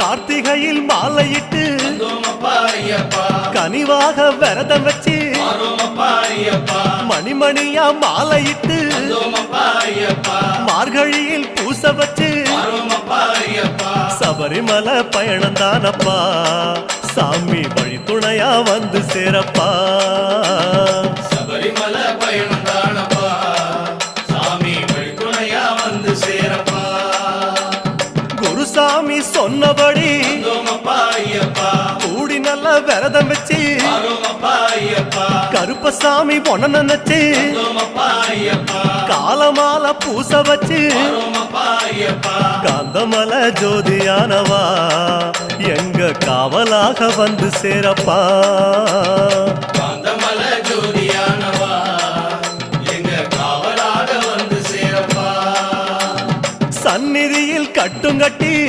கார்த்திகையில் மாலையிட்டு கனிவாக விரதம் வச்சு மணிமணியா மாலையிட்டு மார்கழியில் பூச வச்சு சபரிமலை பயணம் தானப்பா. சாமி வழி துணையா வந்து சேரப்பா. குருசாமி சொன்னபடி கூடி நல்ல விரதம் வச்சு கருப்பசாமி பொண்ண நினைச்சு காலமால பூச வச்சு காந்தமல ஜோதியானவா எங்க காவலாக வந்து சேரப்பா. காந்தமல ஜோதியானவா சந்நிதியில் கட்டுங்கட்டி